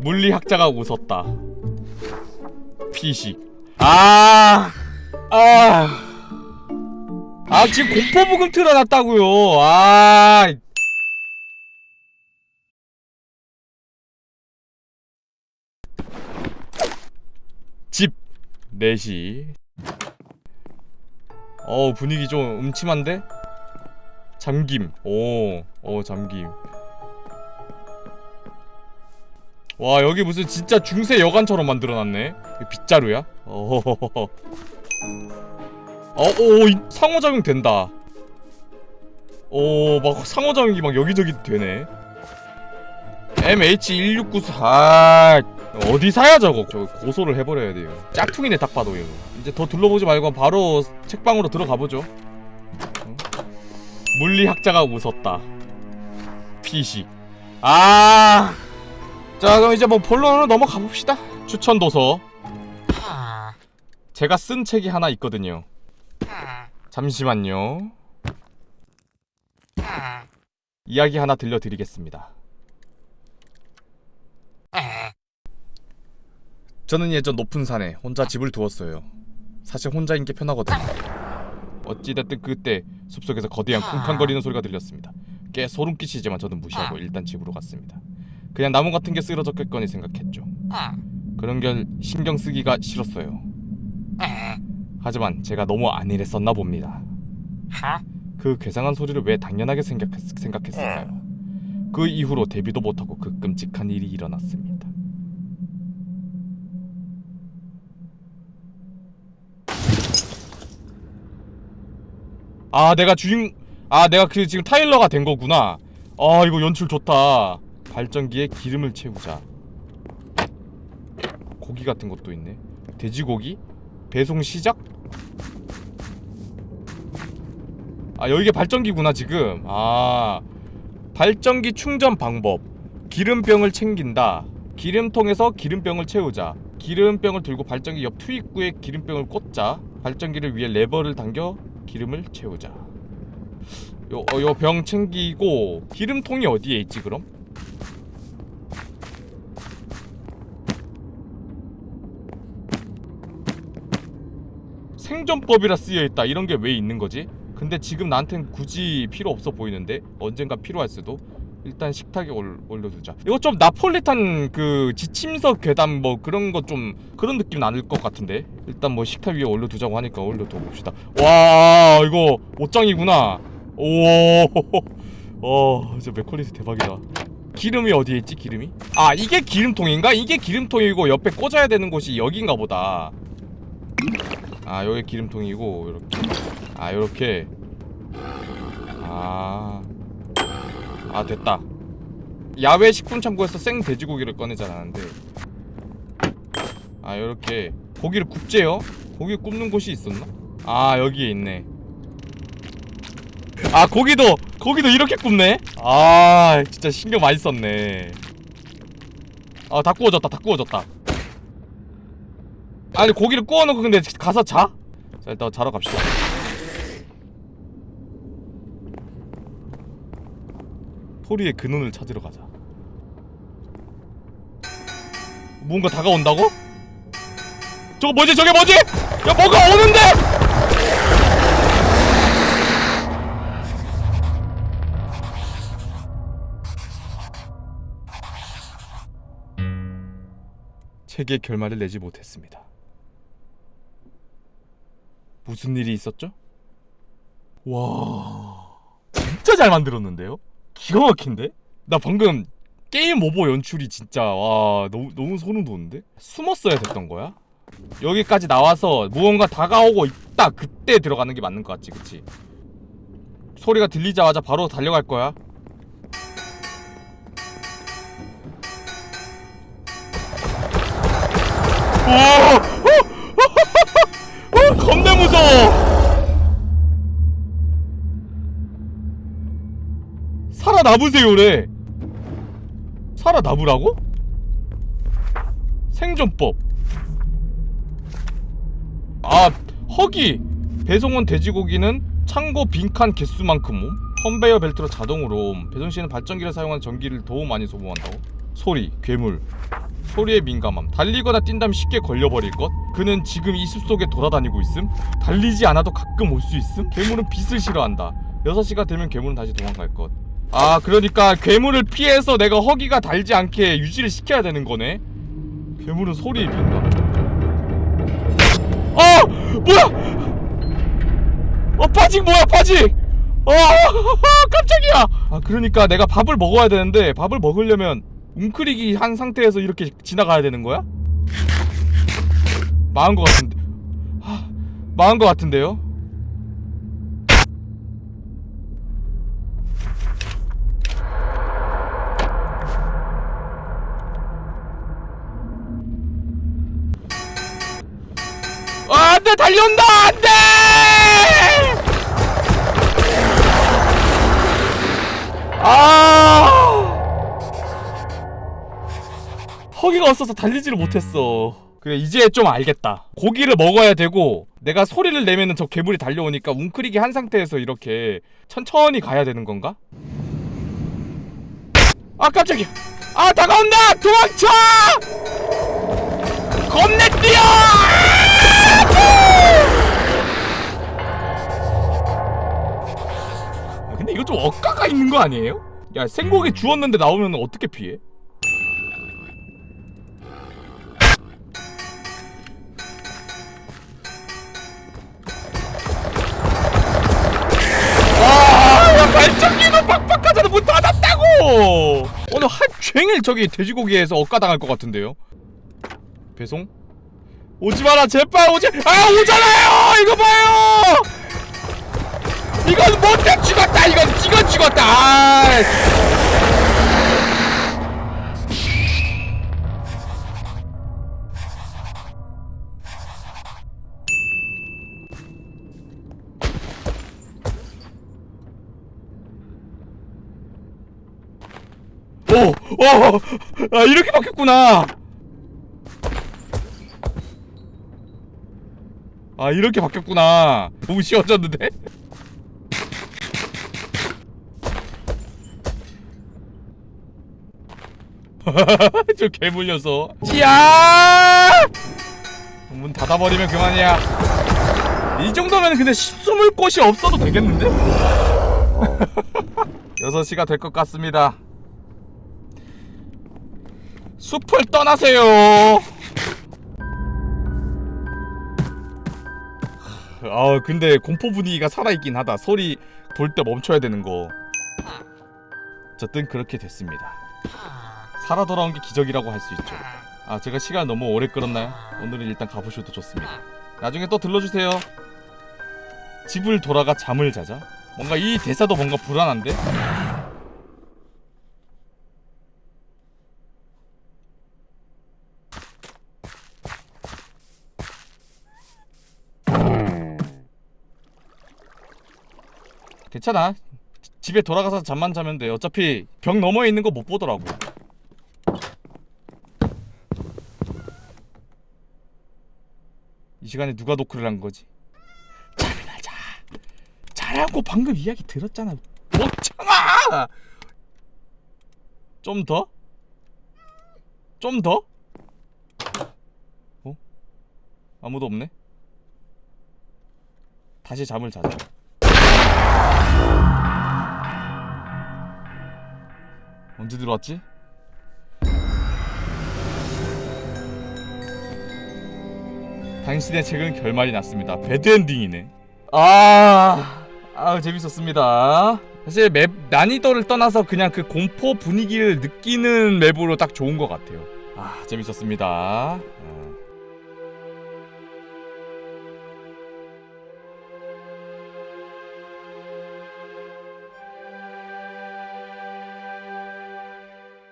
물리학자가 웃었다. 피식. 아, 아, 아 지금 공포부금 틀어놨다고요. 아, 집 4시. 어 분위기 좀 음침한데? 잠김. 오, 어 잠김. 와 여기 무슨 진짜 중세 여관처럼 만들어놨네. 빗자루야? 어허허허. 어, 오, 이 상호작용 된다. 오, 막 상호작용이 막 여기저기 되네. MH1694. 아, 어디 사야 저거? 저 고소를 해버려야 돼요. 짝퉁이네 딱 봐도 이거. 이제 더 둘러보지 말고 바로 책방으로 들어가 보죠. 어? 물리학자가 웃었다. 피식. 아. 자 그럼 이제 뭐 본론으로 넘어가 봅시다. 추천 도서. 제가 쓴 책이 하나 있거든요. 잠시만요. 이야기 하나 들려드리겠습니다. 저는 예전 높은 산에 혼자 집을 두었어요. 사실 혼자인 게 편하거든요. 어찌됐든 그때 숲속에서 거대한 쿵쾅거리는 소리가 들렸습니다. 꽤 소름 끼치지만 저는 무시하고 일단 집으로 갔습니다. 그냥 나무 같은 게 쓰러졌겠거니 생각했죠. 그런 걸 신경 쓰기가 싫었어요. 하지만 제가 너무 안일했었나 봅니다. 그 괴상한 소리를 왜 당연하게 생각했, 생각했을까요? 그 이후로 데뷔도 못하고 그 끔찍한 일이 일어났습니다. 아 내가 주인 아 내가 그 지금 타일러가 된 거구나 아 이거 연출 좋다 발전기에 기름을 채우자. 고기 같은 것도 있네. 돼지고기? 배송 시작? 아 여기가 발전기구나 지금. 아 발전기 충전 방법. 기름병을 챙긴다. 기름통에서 기름병을 채우자. 기름병을 들고 발전기 옆 투입구에 기름병을 꽂자. 발전기를 위해 레버를 당겨 기름을 채우자. 요, 어, 요병 챙기고 기름통이 어디에 있지 그럼? 생존법이라 쓰여있다. 이런 게 왜 있는 거지? 근데 지금 나한텐 굳이 필요 없어 보이는데? 언젠가 필요할 수도? 일단 식탁에 올, 올려두자. 이거 좀 나폴리탄 그 지침서 괴담 뭐 그런 거 좀 그런 느낌 나는 것 같은데? 일단 뭐 식탁 위에 올려두자고 하니까 올려둬 봅시다. 와 이거 옷장이구나. 오어 진짜 맥퀄리티 대박이다. 기름이 어디에 있지 기름이? 아 이게 기름통인가? 이게 기름통이고 옆에 꽂아야 되는 곳이 여긴가 보다 아 여기 기름통이고 이렇게. 아 요렇게. 아... 아 됐다. 야외 식품 창고에서 생 돼지고기를 꺼내자라는데. 아 요렇게. 고기를 굽재요? 고기 굽는 곳이 있었나? 아 여기에 있네. 아 고기도 고기도 이렇게 굽네? 아 진짜 신경 많이 썼네. 아다 구워졌다 다 구워졌다 아니 고기를 구워놓고 근데 가서 자? 자 일단 자러 갑시다 토리의 근원을 찾으러 가자 뭔가 다가온다고? 저거 뭐지 저게 뭐지? 야 뭐가 오는데! 책의 결말을 내지 못했습니다. 무슨 일이 있었죠? 와 진짜 잘 만들었는데요? 기가 막힌데? 나 방금 게임 오버 연출이 진짜 와 너무 너무 소름 돋는데? 숨었어야 됐던 거야? 여기까지 나와서 무언가 다가오고 있다 그때 들어가는 게 맞는 것 같지 그치? 소리가 들리자마자 바로 달려갈 거야 오! 살아남으세요래 살아남으라고? 생존법. 아 허기. 배송원 돼지고기는 창고 빈칸 개수만큼. 옴. 컨베이어 벨트로 자동으로 옴. 배송 시에는 발전기를 사용한 전기를 더 많이 소모한다고. 소리 괴물. 소리에 민감함. 달리거나 뛴다면 쉽게 걸려버릴 것. 그는 지금 이 숲속에 돌아다니고 있음. 달리지 않아도 가끔 올 수 있음. 괴물은 빛을 싫어한다. 6시가 되면 괴물은 다시 도망갈 것 아 그러니까 괴물을 피해서 내가 허기가 달지 않게 유지를 시켜야 되는 거네 괴물은 소리에 민감 어! 뭐야! 어 파직 뭐야 파직! 어 깜짝이야! 아 그러니까 내가 밥을 먹어야 되는데 밥을 먹으려면 웅크리기 한 상태에서 이렇게 지나가야 되는 거야? 망한 것 같은데 하, 망한 것 같은데요? 아, 안돼 달려온다! 안 돼! 아! 허기가 없어서 달리지를 못했어. 그래 이제 좀 알겠다. 고기를 먹어야 되고 내가 소리를 내면은 저 괴물이 달려오니까 웅크리기 한 상태에서 이렇게 천천히 가야 되는 건가? 아 깜짝이야! 아 다가온다! 도망쳐! 겁내 뛰어 아, 근데 이거 좀 억가가 있는 거 아니에요? 야 생고기 주웠는데 나오면 어떻게 피해? 와, 야, 발전기도 문 닫았다고! 오늘 한 종일 저기 돼지고기에서 억가당할 것 같은데요? 배송? 오지 마라 제발 오지 아 오잖아요 이거 봐요 이건 못해 죽었다 이건 이건 죽었다 아 오! 오! 아 이렇게 바뀌었구나 아 이렇게 바뀌었구나 너무 쉬워졌는데? 저 녀석 야! 문 닫아버리면 그만이야 이 정도면 근데 숨을 곳이 없어도 되겠는데? 6시가 될 것 같습니다 숲을 떠나세요 아 근데 공포 분위기가 살아있긴 하다. 소리 돌 때 멈춰야 되는 거. 어쨌든 그렇게 됐습니다. 살아 돌아온 게 기적이라고 할 수 있죠. 아 제가 시간 너무 오래 끌었나요? 오늘은 일단 가보셔도 좋습니다. 나중에 또 들러주세요. 집을 돌아가 잠을 자자? 뭔가 이 대사도 뭔가 불안한데? 괜찮아. 지- 집에 돌아가서 잠만 자면 돼. 어차피 벽 너머에 있는 거 못 보더라고. 이 시간에 누가 노크를 한 거지? 잠이나 자. 자라고 방금 이야기 들었잖아. 멍청아! 좀 더? 좀 더? 어? 아무도 없네. 다시 잠을 자자. 언제 들어왔지? 당신의 책은 결말이 났습니다. 배드엔딩이네. 아, 아 재밌었습니다. 사실 맵 난이도를 떠나서 그냥 그 공포 분위기를 느끼는 맵으로 딱 좋은 것 같아요. 아 재밌었습니다. 아,